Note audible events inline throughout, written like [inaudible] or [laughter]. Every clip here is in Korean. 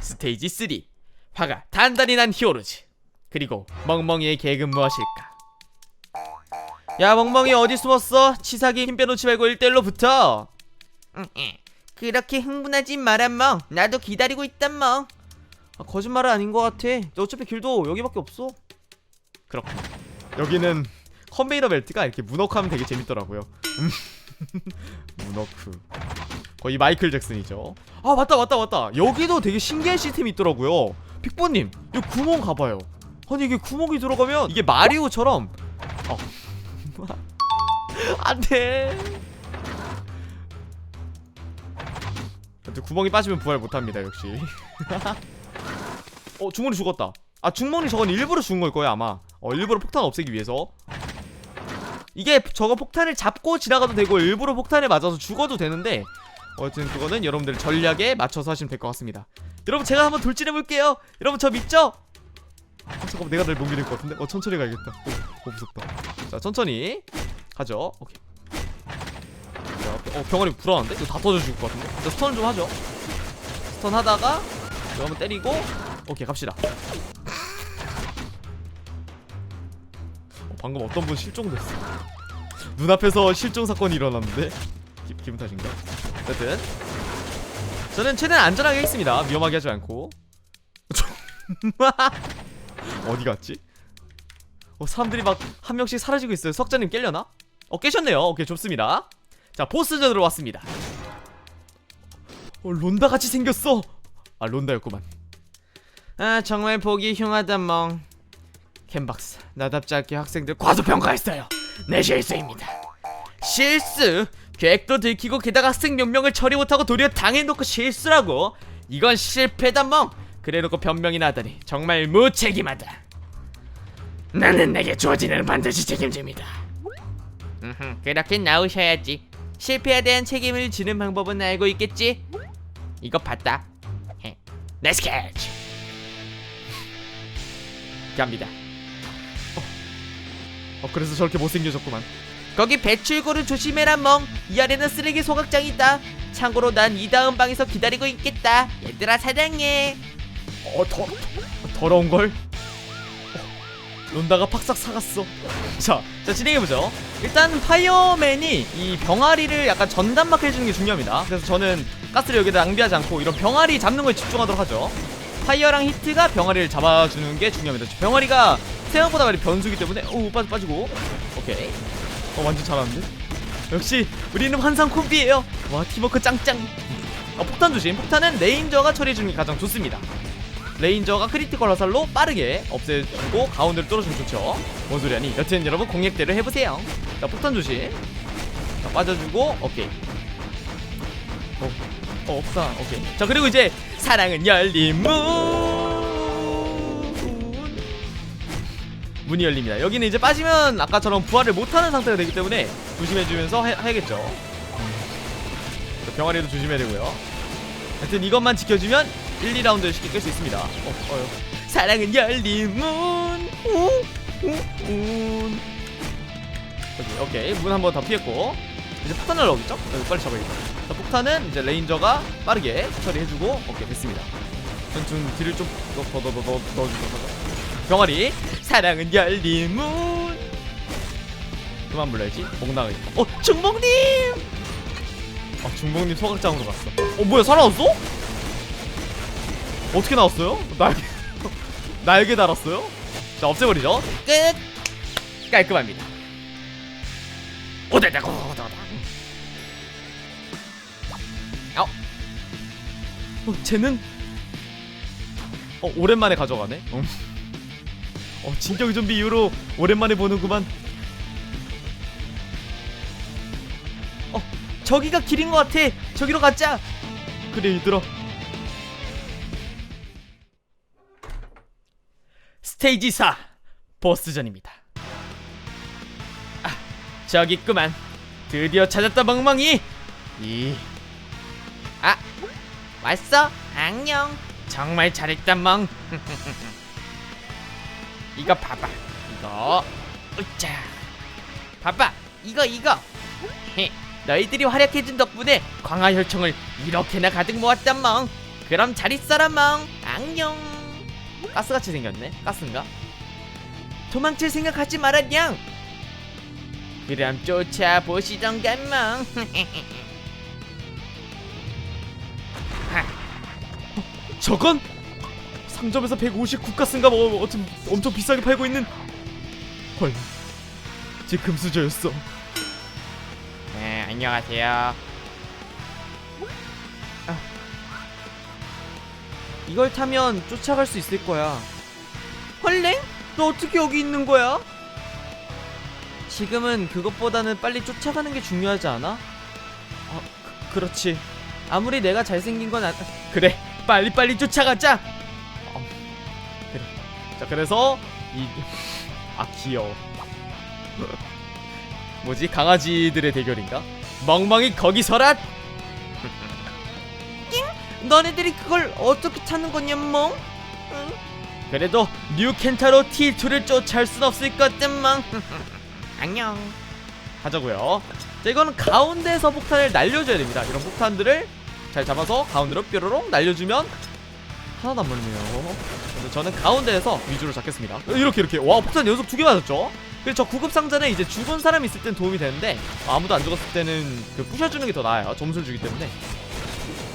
스테이지 3 화가 단단히 난 히어로즈 그리고 멍멍이의 계획은 무엇일까? 야 멍멍이 어디 숨었어? 치사기 힘 빼놓지 말고 1대1로 붙어. 그렇게 흥분하지 마라 멍. 나도 기다리고 있단 멍. 아, 거짓말은 아닌 것 같아. 어차피 길도 여기밖에 없어. 그렇군. 여기는 컨베이러 벨트가 이렇게 문워크하면 되게 재밌더라고요. 음. [laughs] 문워크 거의 마이클 잭슨이죠. 아 맞다 맞다 맞다. 여기도 되게 신기한 시스템이 있더라고요. 픽보님 여기 구멍 가봐요. 아니 이게 구멍이 들어가면 이게 마리오처럼. 어. [laughs] 안돼. 구멍이 빠지면 부활 못합니다 역시. [laughs] 어 중문이 죽었다. 아 중문이 저건 일부러 죽은 걸 거야 아마. 어 일부러 폭탄 없애기 위해서. 이게 저거 폭탄을 잡고 지나가도 되고 일부러 폭탄에 맞아서 죽어도 되는데 어쨌든 그거는 여러분들 전략에 맞춰서 하시면 될 것 같습니다. 여러분 제가 한번 돌진해 볼게요. 여러분 저 믿죠? 아, 잠깐만 내가 널못 믿을 것 같은데? 어 천천히 가야겠다. 오, 오 무섭다. 자 천천히 가죠. 오케이. 자, 어 병아리 불안한데? 이거 다 터져 죽을 것 같은데? 자 스턴 좀 하죠. 스턴 하다가 이거 한번 때리고 오케이 갑시다. 어, 방금 어떤 분 실종됐어. 눈앞에서 실종 사건이 일어났는데? 기, 기분 탓인가? 어쨌든 저는 최대한 안전하게 하겠습니다. 위험하게 하지 않고. [laughs] 어디 갔지? 어, 사람들이 막 한 명씩 사라지고 있어요. 석자님 깰려나? 어 깨셨네요. 오케이 좋습니다. 자 보스전으로 왔습니다. 어 론다 같이 생겼어. 아 론다였구만. 아 정말 보기 흉하다 멍. 캔박스 나답지 않게 학생들 과소평가했어요. 내 실수입니다. 실수? 계획도 들키고 게다가 학생 몇 명을 처리 못하고 도리어 당해놓고 실수라고. 이건 실패다 멍. 그래놓고 변명이나 하다니 정말 무책임하다. 나는 내게 일은 반드시 책임집니다. 음흠, 그렇게 나오셔야지. 실패에 대한 책임을 지는 방법은 알고 있겠지? 이거 봤다. 헤. 내 스케치. 갑니다. 어, 어 그래서 저렇게 못생겨졌구만 거기 배출구를 조심해라 멍이 아래는 쓰레기 소각장이 있다. 참고로 난 이 다음 방에서 기다리고 있겠다. 얘들아 사랑해. 어 더, 더러운 걸? 어, 론다가 팍싹 사갔어. 자, 자 진행해보죠. 일단 파이어맨이 이 병아리를 약간 전담막 해주는 게 중요합니다. 그래서 저는 가스를 여기다 낭비하지 않고 이런 병아리 잡는 거에 집중하도록 하죠. 파이어랑 히트가 병아리를 잡아주는 게 중요합니다. 병아리가 생각보다 많이 변수기 때문에 오 빠지, 빠지고. 오케이 어 완전 잘하는데? 역시 우리는 환상 콤비예요. 와 팀워크 짱짱. 어, 폭탄 조심. 폭탄은 레인저가 처리해주는 게 가장 좋습니다. 레인저가 크리티컬 화살로 빠르게 없애주고 가운데를 뚫어주면 좋죠. 뭔 소리 하니? 여튼 여러분 공략대로 해보세요. 자 폭탄 조심. 자 빠져주고 오케이. 어, 어 폭탄 오케이. 자 그리고 이제 사랑은 열린 문 문이 열립니다 여기는 이제 빠지면 아까처럼 부활을 못하는 상태가 되기 때문에 조심해주면서 해, 해야겠죠 자, 병아리도 조심해야 되고요 하여튼 이것만 지켜주면 1, 2라운드를 쉽게 깰 수 있습니다. 어, 어, 사랑은 열린 문. 우, 우, 문. 오케이, 오케이. 문 한 번 더 피했고. 이제 넣겠죠? 어, 빨리 잡아야겠다. 자, 폭탄은 이제 레인저가 빠르게 처리해주고, 오케이, 됐습니다. 전, 전 뒤를 좀 넣어주고. 병아리. 사랑은 열린 문. 그만 불러야지. 목 나가겠다. 어, 중봉님! 아, 중봉님 소각장으로 갔어. 어, 뭐야, 살아났어? 어떻게 나왔어요? 날개 [laughs] 날개 달았어요? 자 없애버리죠 끝 깔끔합니다 오다다 어? 어 쟤는 어 오랜만에 가져가네 어, 어 진격 좀비 이후로 오랜만에 보는구만 어 저기가 길인 것 같아 저기로 가자 그래 얘들아 스테이지 4 보스전입니다. 아, 저기 있구만. 드디어 찾았다 멍멍이. 이. 아, 왔어? 안녕. 정말 잘했다 멍. [laughs] 이거 봐봐. 이거. 으짜. 봐봐. 이거 이거. 헤. 너희들이 활약해준 덕분에 광화혈청을 이렇게나 가득 모았단 멍 그럼 잘 있어라 멍 안녕 가스같이 생겼네 가스인가? 도망칠 생각하지 말았냥 그럼 쫓아보시던가 멍 [laughs] 저건 상점에서 159가스인가 뭐 어쩜 엄청 비싸게 팔고 있는 헐, 제 금수저였어. 네, 안녕하세요. 아, 이걸 타면 쫓아갈 수 있을 거야. 헐랭? 너 어떻게 여기 있는 거야? 지금은 그것보다는 빨리 쫓아가는 게 중요하지 않아? 아, 그, 그렇지. 아무리 내가 잘생긴 건 안... 그래, 빨리빨리 쫓아가자! 그래. 그래서 이... 아, 귀여워. 뭐지? 강아지들의 대결인가? 멍멍이 거기 서라! 낑? 너네들이 그걸 어떻게 찾는 거냐, 멍? 응? 그래도 뉴 켄타로 T2를 쫓아올 순 없을 것든 멍. 안녕. 하자고요. 자, 이거는 가운데에서 폭탄을 날려줘야 됩니다. 이런 폭탄들을 잘 잡아서 가운데로 뾰로롱 날려주면 하나도 안 맞네요. 그래서 저는 가운데에서 위주로 잡겠습니다. 이렇게 이렇게 와 폭탄 연속 두 개 맞았죠? 그래서 저 구급 상자는 이제 죽은 사람이 있을 땐 도움이 되는데 아무도 안 죽었을 때는 그 부셔주는 게 더 나아요. 점수를 주기 때문에.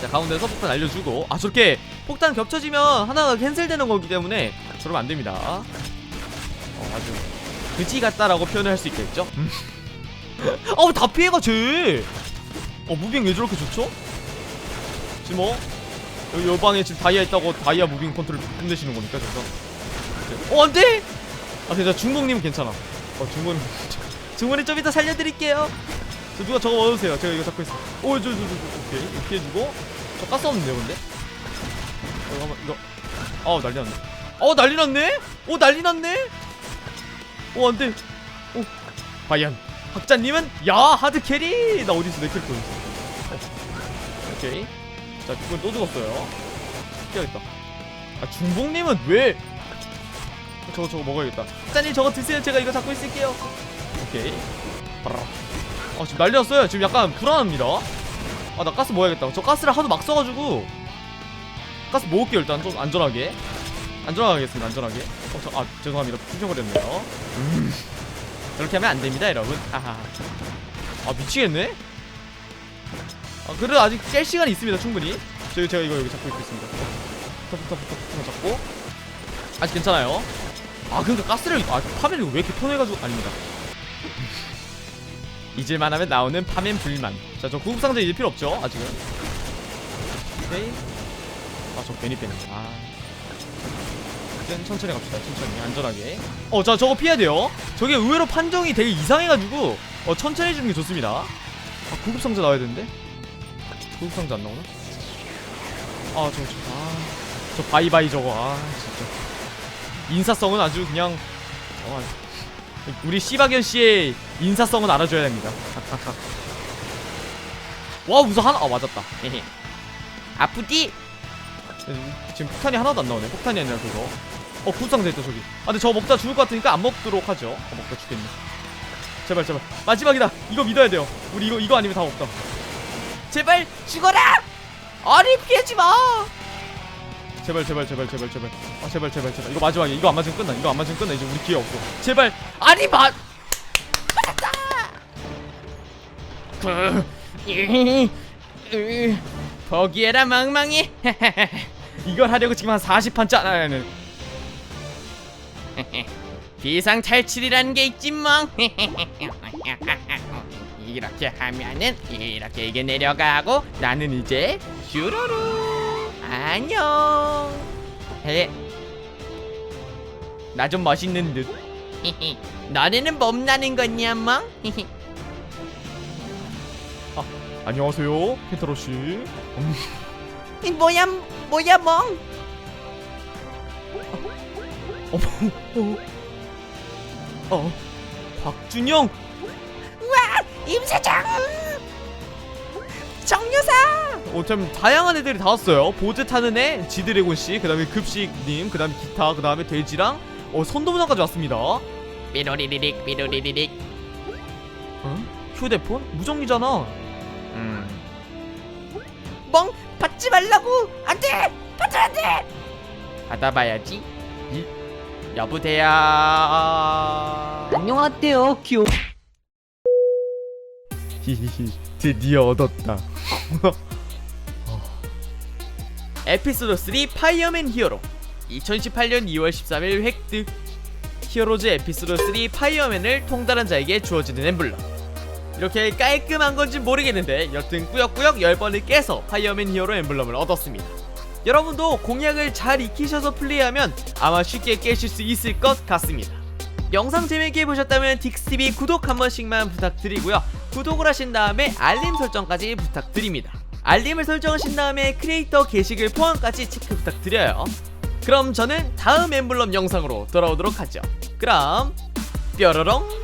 자 가운데서 폭탄 날려주고 아 저렇게 폭탄 겹쳐지면 하나가 캔슬되는 거기 때문에 저러면 안 됩니다. 어 아주 그지 같다라고 표현을 할 수 있겠죠? [laughs] 어다 피해가 쟤. 어 무빙 왜 저렇게 좋죠? 지금 뭐 여기 요 방에 지금 다이아 있다고 다이아 무빙 컨트롤 끝내시는 겁니까 저서? 어 안돼! 아 괜찮아 중국님은 괜찮아. 어 중국님 중국님 좀 이따 살려드릴게요. 저 누가 저거 얻으세요. 제가 이거 잡고 있어. 오저저 저, 오케이 이렇게 해주고 저 가스 없는데요 근데? 어 잠깐만 이거 어 난리 났네. 어 난리 났네? 오 난리 났네? 오 안돼. 오 과연 학자님은 야 하드 캐리 나 어디 있어 내 캐릭터 어디 있어? 어. 오케이. 자, 그건 또 죽었어요. 피하겠다. 아, 중복님은 왜? 저거 저거 먹어야겠다. 사장님 저거 드세요. 제가 이거 잡고 있을게요. 오케이. 바라. 아 지금 났어요. 지금 약간 불안합니다. 아 나 가스 먹어야겠다. 저 가스를 하도 막 써가지고 가스 먹을게요 일단 좀 안전하게. 안전하게 하겠습니다. 안전하게. 어, 저, 아 죄송합니다. 부셔버렸네요. 음. 그렇게 하면 안 됩니다, 여러분. 하하. 아 미치겠네. 아, 그래도 아직 깰 시간이 있습니다 충분히. 저기 제가 이거 여기 잡고 있겠습니다. 부터 부터 부터 부터 잡고. 아직 괜찮아요. 아 그러니까 가스를 아 파면을 왜 이렇게 편해가지고 아닙니다. [laughs] 잊을만 하면 나오는 파면 불만. 자저 구급상자 이제 필요 없죠 아직은. 오케이. 아저 괜히 빼네. 아. 일단 천천히 갑시다 천천히 안전하게. 어 자 저거 피해야 돼요. 저게 의외로 판정이 되게 이상해가지고 어 천천히 해주는 게 좋습니다. 아 구급상자 나와야 되는데 구급상자 안 나오나? 아, 저거, 저, 아, 저 바이바이 저거, 아, 진짜. 인사성은 아주 그냥, 어, 우리 씨박연 씨의 인사성은 알아줘야 됩니다. [laughs] 와, 우선 하나, 아, 맞았다. [laughs] 아프디? 지금 폭탄이 하나도 안 나오네. 폭탄이 아니라 그거. 어, 구급상자 있다, 저기. 아, 근데 저거 먹다 죽을 것 같으니까 안 먹도록 하죠. 어, 먹다 죽겠네. 제발, 제발. 마지막이다. 이거 믿어야 돼요. 우리 이거, 이거 아니면 다 없다. 제발 죽어라! 아니 피하지 마! 제발 제발 제발 제발 제발. 아 제발 제발 제발. 이거 마지막이야. 이거 안 맞으면 끝나. 이거 안 맞으면 끝나. 이제 우리 기회 없어. 제발. 아니 마 맞았다! 포기해라 망망이. [laughs] 이걸 하려고 지금 한 40판 짜는 비상 탈출이라는 게 있지 멍 [laughs] 이렇게 하면은 이렇게 이게 내려가고 나는 이제 슈루루. 안녕. 해. 나 좀 멋있는 듯. [laughs] 너네는 몸나는 거냐 멍? 아, [laughs] 안녕하세요 켄타로 씨. 음, 뭐야 뭐야 멍 어머 어, 어 곽준영 임사장 정여사 어, 참 다양한 애들이 다 왔어요. 보드 타는 애, 지드래곤 씨, 그다음에 급식님, 그다음에 기타, 그다음에 돼지랑 어 선도부장까지 왔습니다. 삐로리리릭 삐로리리릭 어? 휴대폰? 무정리잖아. 음 멍 받지 말라고 안돼 받으면 안돼 받아봐야지 이, 여보세요? 안녕하세요. 귀여 히히히 드디어 얻었다. 에피소드 3 파이어맨 히어로. 2018년 2월 13일 획득. 히어로즈 에피소드 3 파이어맨을 통달한 자에게 주어지는 엠블럼. 이렇게 깔끔한 건지 모르겠는데 여튼 꾸역꾸역 10번을 깨서 파이어맨 히어로 엠블럼을 얻었습니다 여러분도 공약을 잘 익히셔서 플레이하면 아마 쉽게 깨실 수 있을 것 같습니다. 영상 재밌게 보셨다면 딕스TV 구독 한 번씩만 부탁드리고요. 구독을 하신 다음에 알림 설정까지 부탁드립니다. 알림을 설정하신 다음에 크리에이터 게시글 포함까지 체크 부탁드려요. 그럼 저는 다음 엠블럼 영상으로 돌아오도록 하죠. 그럼 뾰로롱